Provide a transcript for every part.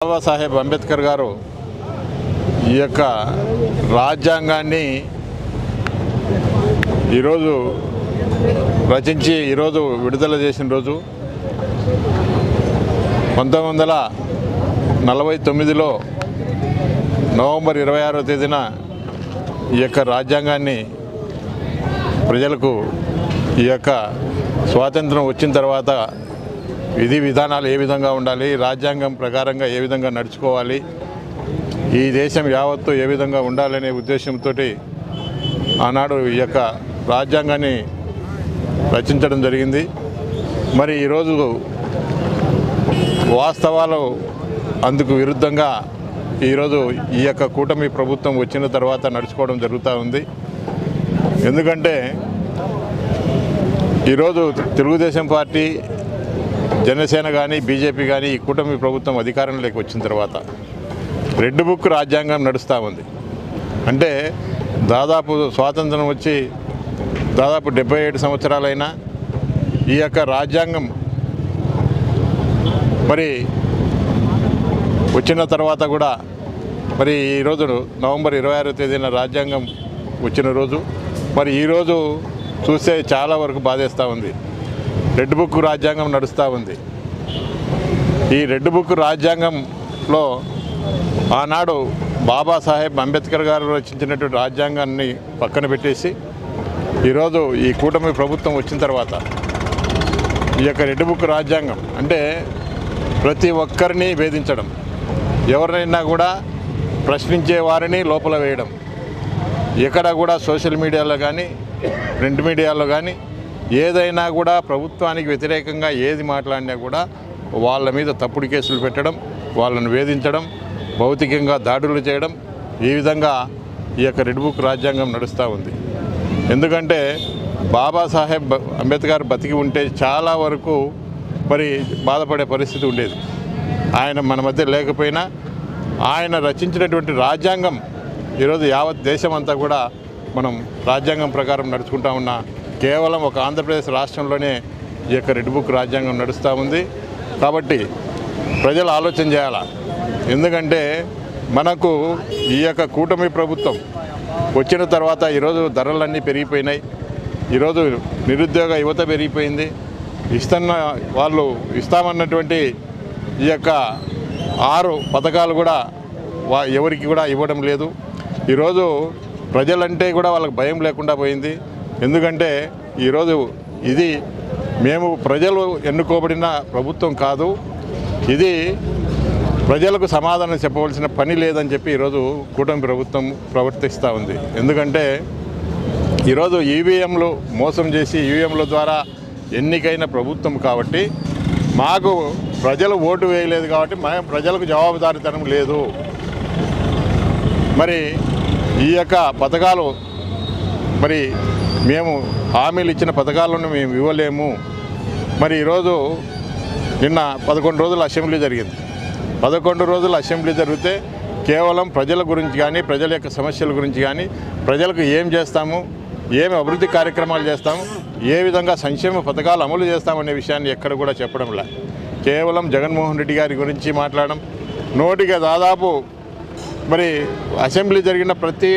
బాబాసాహెబ్ అంబేద్కర్ గారు ఈ యొక్క రాజ్యాంగాన్ని ఈరోజు రచించి ఈరోజు విడుదల చేసిన రోజు పంతొమ్మిది వందల నలభై తొమ్మిదిలో నవంబర్ ఇరవై ఆరో తేదీన ఈ యొక్క రాజ్యాంగాన్ని ప్రజలకు ఈ యొక్క స్వాతంత్రం వచ్చిన తర్వాత విధి విధానాలు ఏ విధంగా ఉండాలి రాజ్యాంగం ప్రకారంగా ఏ విధంగా నడుచుకోవాలి ఈ దేశం యావత్తు ఏ విధంగా ఉండాలనే ఉద్దేశంతో ఆనాడు ఈ యొక్క రాజ్యాంగాన్ని రచించడం జరిగింది. మరి ఈరోజు వాస్తవాలు అందుకు విరుద్ధంగా ఈరోజు ఈ యొక్క కూటమి ప్రభుత్వం వచ్చిన తర్వాత నడుచుకోవడం జరుగుతూ ఉంది. ఎందుకంటే ఈరోజు తెలుగుదేశం పార్టీ జనసేన కానీ బీజేపీ కానీ ఈ కూటమి ప్రభుత్వం అధికారంలోకి వచ్చిన తర్వాత రెడ్ బుక్ రాజ్యాంగం నడుస్తూ ఉంది. అంటే దాదాపు స్వాతంత్రం వచ్చి దాదాపు డెబ్బై ఏడు సంవత్సరాలైనా ఈ యొక్క రాజ్యాంగం మరి వచ్చిన తర్వాత కూడా మరి ఈరోజు నవంబర్ ఇరవై ఆరో తేదీన రాజ్యాంగం వచ్చిన రోజు మరి ఈరోజు చూస్తే చాలా వరకు బాధేస్తూ ఉంది. రెడ్ బుక్ రాజ్యాంగం నడుస్తూ ఉంది. ఈ రెడ్ బుక్ రాజ్యాంగంలో ఆనాడు బాబాసాహెబ్ అంబేద్కర్ గారు రచించినటువంటి రాజ్యాంగాన్ని పక్కన పెట్టేసి ఈరోజు ఈ కూటమి ప్రభుత్వం వచ్చిన తర్వాత ఈ యొక్క రెడ్ బుక్ రాజ్యాంగం అంటే ప్రతి ఒక్కరిని వేధించడం ఎవరినైనా కూడా ప్రశ్నించే వారిని లోపల వేయడం ఎక్కడ కూడా సోషల్ మీడియాలో కానీ ప్రింట్ మీడియాలో కానీ ఏదైనా కూడా ప్రభుత్వానికి వ్యతిరేకంగా ఏది మాట్లాడినా కూడా వాళ్ళ మీద తప్పుడు కేసులు పెట్టడం వాళ్ళను వేధించడం భౌతికంగా దాడులు చేయడం ఈ విధంగా ఈ యొక్క రెడ్ బుక్ రాజ్యాంగం నడుస్తూ ఉంది. ఎందుకంటే బాబాసాహెబ్ అంబేద్కర్ బతికి ఉంటే చాలా వరకు మరి బాధపడే పరిస్థితి ఉండేది. ఆయన మన మధ్య లేకపోయినా ఆయన రచించినటువంటి రాజ్యాంగం ఈరోజు యావత్ దేశం అంతా కూడా మనం రాజ్యాంగం ప్రకారం నడుచుకుంటా ఉన్నా కేవలం ఒక ఆంధ్రప్రదేశ్ రాష్ట్రంలోనే ఈ యొక్క రెడ్ బుక్ రాజ్యాంగం నడుస్తూ ఉంది. కాబట్టి ప్రజలు ఆలోచన చేయాలా? ఎందుకంటే మనకు ఈ యొక్క కూటమి ప్రభుత్వం వచ్చిన తర్వాత ఈరోజు ధరలన్నీ పెరిగిపోయినాయి. ఈరోజు నిరుద్యోగ యువత పెరిగిపోయింది. ఇస్తున్న వాళ్ళు ఇస్తామన్నటువంటి ఈ యొక్క ఆరు పథకాలు కూడా వా ఎవరికి కూడా ఇవ్వడం లేదు. ఈరోజు ప్రజలంటే కూడా వాళ్ళకి భయం లేకుండా పోయింది. ఎందుకంటే ఈరోజు ఇది మేము ప్రజలు ఎన్నుకోబడిన ప్రభుత్వం కాదు ఇది ప్రజలకు సమాధానం చెప్పవలసిన పని లేదని చెప్పి ఈరోజు కూటమి ప్రభుత్వం ప్రవర్తిస్తూ ఉంది. ఎందుకంటే ఈరోజు ఈవీఎంలు మోసం చేసి ఈవీఎంల ద్వారా ఎన్నికైన ప్రభుత్వం కాబట్టి మాకు ప్రజలు ఓటు వేయలేదు కాబట్టి మా ప్రజలకు జవాబుదారీతనం లేదు. మరి ఈ యొక్క పథకాలు మరి మేము హామీలు ఇచ్చిన పథకాలను మేము ఇవ్వలేము. మరి ఈరోజు నిన్న పదకొండు రోజులు అసెంబ్లీ జరిగింది. పదకొండు రోజులు అసెంబ్లీ జరిగితే కేవలం ప్రజల గురించి కానీ ప్రజల యొక్క సమస్యల గురించి కానీ ప్రజలకు ఏం చేస్తాము ఏమి అభివృద్ధి కార్యక్రమాలు చేస్తాము ఏ విధంగా సంక్షేమ పథకాలు అమలు చేస్తామనే విషయాన్ని ఎక్కడ కూడా చెప్పడంలా కేవలం జగన్మోహన్ రెడ్డి గారి గురించి మాట్లాడడం. నోటిగా దాదాపు మరి అసెంబ్లీ జరిగిన ప్రతి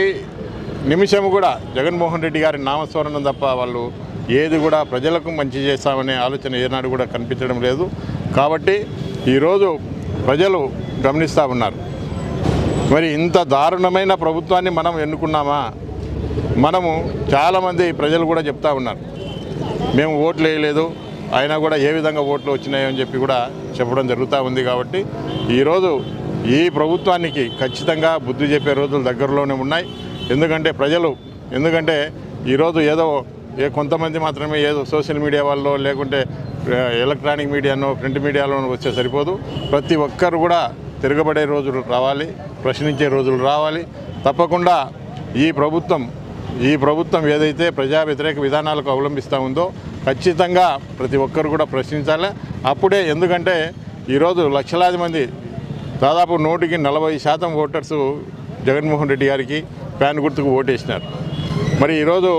నిమిషం కూడా జగన్మోహన్ రెడ్డి గారి నామస్మరణం తప్ప వాళ్ళు ఏది కూడా ప్రజలకు మంచి చేస్తామనే ఆలోచన ఏనాడు కూడా కనిపించడం లేదు. కాబట్టి ఈరోజు ప్రజలు గమనిస్తూ ఉన్నారు. మరి ఇంత దారుణమైన ప్రభుత్వాన్ని మనం ఎన్నుకున్నామా? మనము చాలామంది ప్రజలు కూడా చెప్తా ఉన్నారు. మేము ఓట్లు వేయలేదు అయినా కూడా ఏ విధంగా ఓట్లు వచ్చినాయో అని చెప్పి కూడా చెప్పడం జరుగుతూ ఉంది కాబట్టి ఈరోజు ఈ ప్రభుత్వానికి ఖచ్చితంగా బుద్ధి చెప్పే రోజులు దగ్గరలోనే ఉన్నాయి. ఎందుకంటే ప్రజలు ఎందుకంటే ఈరోజు ఏదో ఏ కొంతమంది మాత్రమే ఏదో సోషల్ మీడియా వాళ్ళు లేకుంటే ఎలక్ట్రానిక్ మీడియానో ప్రింట్ మీడియాలో వస్తే సరిపోదు. ప్రతి ఒక్కరు కూడా తిరగబడే రోజులు రావాలి ప్రశ్నించే రోజులు రావాలి. తప్పకుండా ఈ ప్రభుత్వం ఈ ప్రభుత్వం ఏదైతే ప్రజా వ్యతిరేక విధానాలకు అవలంబిస్తూ ఉందో ఖచ్చితంగా ప్రతి ఒక్కరు కూడా ప్రశ్నించాలి. అప్పుడే ఎందుకంటే ఈరోజు లక్షలాది మంది దాదాపు నూటికి నలభై శాతం ఓటర్సు జగన్మోహన్ రెడ్డి గారికి ఫ్యాన్ గుర్తుకు ఓటేసినారు. మరి ఈరోజు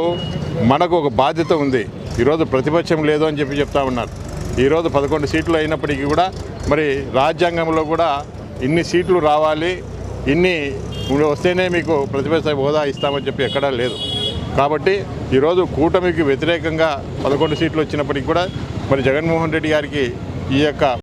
మనకు ఒక బాధ్యత ఉంది. ఈరోజు ప్రతిపక్షం లేదు అని చెప్పి చెప్తా ఉన్నారు. ఈరోజు పదకొండు సీట్లు అయినప్పటికీ కూడా మరి రాజ్యాంగంలో కూడా ఇన్ని సీట్లు రావాలి ఇన్ని వస్తేనే మీకు ప్రతిపక్ష హోదా ఇస్తామని చెప్పి ఎక్కడా లేదు. కాబట్టి ఈరోజు కూటమికి వ్యతిరేకంగా పదకొండు సీట్లు వచ్చినప్పటికీ కూడా మరి జగన్మోహన్ రెడ్డి గారికి ఈ యొక్క